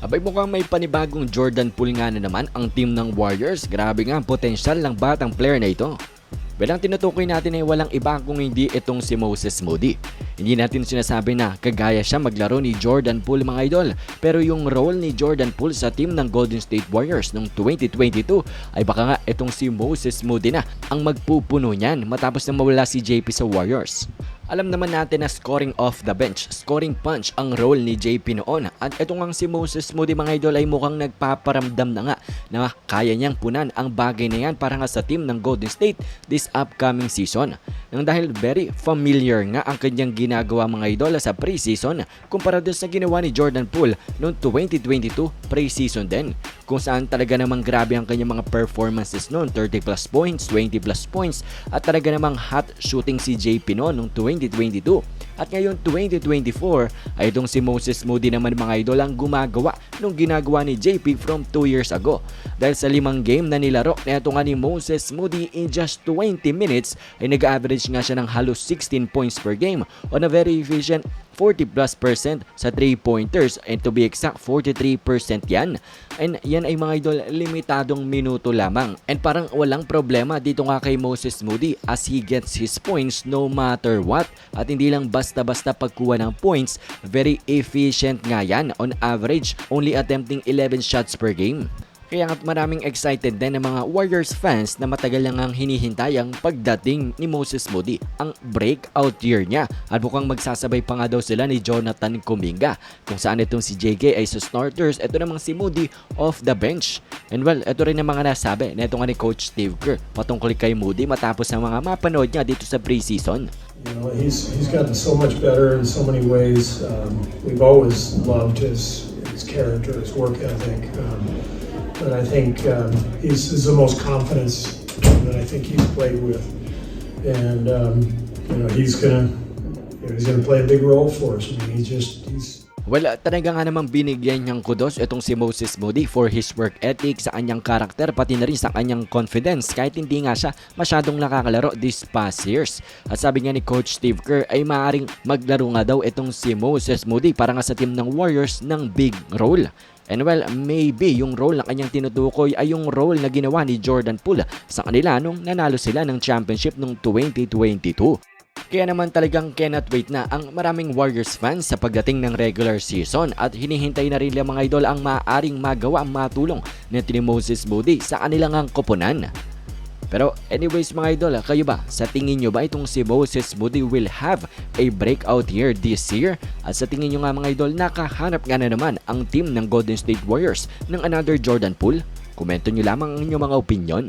Abay mukhang may panibagong Jordan Poole nga na naman ang team ng Warriors. Grabe nga ang potensyal ng batang player na ito. Well, ang tinutukoy natin ay walang iba kung hindi itong si Moses Moody. Hindi natin sinasabi na kagaya siya maglaro ni Jordan Poole mga idol. Pero yung role ni Jordan Poole sa team ng Golden State Warriors noong 2022 ay baka nga itong si Moses Moody na ang magpupuno niyan matapos na mawala si JP sa Warriors. Alam naman natin na scoring off the bench, scoring punch ang role ni JP noon. At ito nga si Moses Moody mga idol ay mukhang nagpaparamdam na nga na kaya niyang punan ang bagay na yan para nga sa team ng Golden State this upcoming season. Nang dahil very familiar nga ang kanyang ginagawa mga idol sa preseason kumpara dun sa ginawa ni Jordan Poole noong 2022 preseason din kung saan talaga namang grabe ang kanyang mga performances noon 30 plus points, 20 plus points at talaga namang hot shooting si JP noon noong 2022 at ngayon 2024 ay itong si Moses Moody naman mga idol ang gumagawa nung ginagawa ni JP from 2 years ago. Dahil sa limang game na nilaro na ito nga ni Moses Moody in just 20 minutes ay nag-average nga siya ng halos 16 points per game. On a very efficient 40 plus percent sa 3 pointers and to be exact 43% yan. And yan ay mga idol limitadong minuto lamang. And parang walang problema dito nga kay Moses Moody as he gets his points no matter what. At hindi lang basta-basta pagkuha ng points very efficient nga yan. On average only attempting 11 shots per game kaya nga't maraming excited din ng mga Warriors fans na matagal lang ang hinihintay ang pagdating ni Moses Moody, ang breakout year niya. At mukhang magsasabay pa nga daw sila ni Jonathan Kuminga. Kung saan itong si JK ay sa starters, ito namang si Moody off the bench. And well, ito rin ang mga nasabi na ito nga ni Coach Steve Kerr patungkol kay Moody matapos ang mga mapanood niya dito sa preseason. You know, he's he's gotten so much better in so many ways. Um, we've always loved his his character, his work ethic. Um, but I think um, he's, he's the most confidence that I think he's played with, and um, you know he's gonna you know, he's gonna play a big role for us. I mean, he's just he's Well, talaga nga namang binigyan niyang kudos itong si Moses Moody for his work ethic sa kanyang karakter pati na rin sa kanyang confidence kahit hindi nga siya masyadong nakakalaro these past years. At sabi nga ni Coach Steve Kerr ay maaaring maglaro nga daw itong si Moses Moody para nga sa team ng Warriors ng big role. And well, maybe yung role na kanyang tinutukoy ay yung role na ginawa ni Jordan Poole sa kanila nung nanalo sila ng championship noong 2022. Kaya naman talagang cannot wait na ang maraming Warriors fans sa pagdating ng regular season at hinihintay na rin lang mga idol ang maaaring magawa ang matulong ni Moses Moody sa kanilang ang koponan. Pero anyways mga idol, kayo ba? Sa tingin nyo ba itong si Moses Moody will have a breakout year this year? At sa tingin nyo nga mga idol, nakahanap nga na naman ang team ng Golden State Warriors ng another Jordan Poole? Komento nyo lamang ang inyong mga opinion.